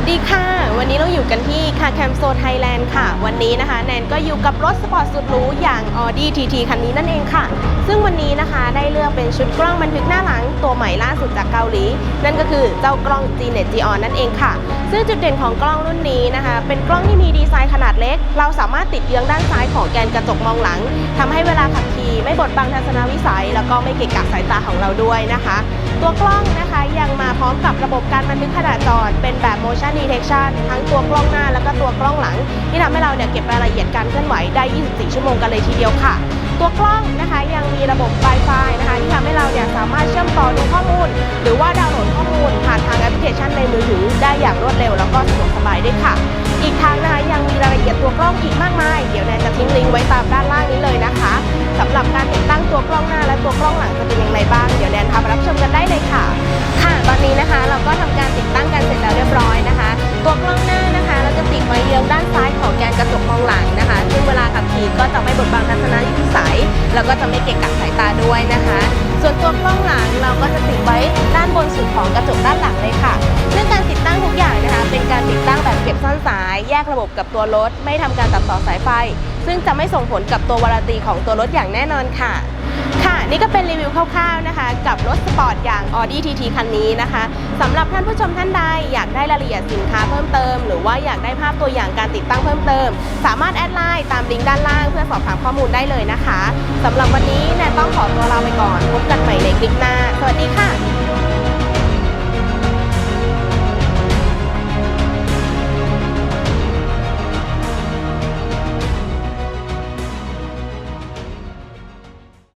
วัสดีค่ะ วันนี้เราอยู่กันที่คาแคมโซไทยแลนด์ค่ะ วันนี้นะคะแนนก็อยู่กับรถสปอร์ตสุดหรูอย่าง Audi TT คันนี้นั่นเองค่ะ ซึ่งวันนี้นะคะได้เลือกเป็นชุดกล้องบันทึกหน้าหลังตัวใหม่ล่าสุดจากเกาหลี นั่นก็คือเจ้ากล้อง G Net Geon นั่นเองค่ะ ซึ่งจุดเด่นของกล้องรุ่นนี้นะคะ เป็นกล้องที่มีดีไซน์ขนาดเล็ก เราสามารถติดเยื้องด้านซ้ายของแกนกระจกมองหลังทำให้เวลาขับขี่ไม่บดบังทัศนวิสัย แล้วก็ไม่เกะกะสายตาของเราด้วยนะคะ ตัวกล้องนะคะยังมาพร้อมกับระบบการบันทึกขณะจอด เป็นแบบ motion detection ทั้งตัวกล้องหน้าแล้วก็ตัวกล้องหลัง ที่ทำให้เราเนี่ยเก็บรายละเอียดการเคลื่อนไหวได้ 24 ชั่วโมงกันเลยทีเดียวค่ะ ตัวกล้องนะคะยังมีระบบ Wi-Fi นะคะที่ทำให้เราเนี่ยสามารถเชื่อมต่อดูข้อมูล หรือว่าดาวน์โหลดข้อมูล ผ่านทางแอปพลิเคชันในมือถือได้อย่างรวดเร็วแล้วก็สะดวกสบายด้วยค่ะ อีกทางนะคะยังมีรายละเอียดตัวกล้องอีกมากมาย เดี๋ยวแนนจะทิ้งลิงก์ไว้ตามด้านล่างนี้เลยนะคะสำหรับการติดตั้งตัวกล้องหน้า ตัวกล้องหลังจะเป็นอย่างไรบ้าง เดี๋ยวแนนพาไปรับชมกันได้เลยค่ะ ค่ะ ตอนนี้นะคะเราก็ทำการติดตั้งกันเสร็จแล้วเรียบร้อยนะคะ ตัวกล้องหน้านะคะ เราจะติดไว้เยื้องด้านซ้ายของแกนกระจกมองหลังนะคะ ซึ่งเวลาขับขี่ก็จะไม่บดบังทัศนวิสัย แล้วก็จะไม่เกะกะสายตาด้วยนะคะ ส่วนตัวกล้องหลังเราก็จะติดไว้ด้านบนสุดของกระจกด้านหลังเลยค่ะซึ่องการติดตั้งทุกอย่างนะคะ เป็นการติดตั้งแบบเก็บซ่อนสาย แยกระบบกับตัวรถ ไม่ทำการตัดต่อสายไฟ ซึ่งจะไม่ส่งผลกับตัววารตีของตัวรถอย่างแน่นอนค่ะ ค่ะ นี่ก็เป็นรีวิวคร่าวๆนะคะ กับรถสปอร์ตอย่าง Audi TT คันนี้นะคะสำหรับท่านผู้ชมท่านใดอยากได้รายละเอียดสินค้าเพิ่มเติม หรือว่าอยากได้ภาพตัวอย่างการติดตั้งเพิ่มเติม สามารถแอดไลน์ตามลิงก์ด้านล่างเพื่อสอบถามข้อมูลได้เลยนะคะสำหรับวันนี้แนนต้องขอตัวลาไปก่อนพบกันใหม่ในคลิปหน้า สวัสดีค่ะ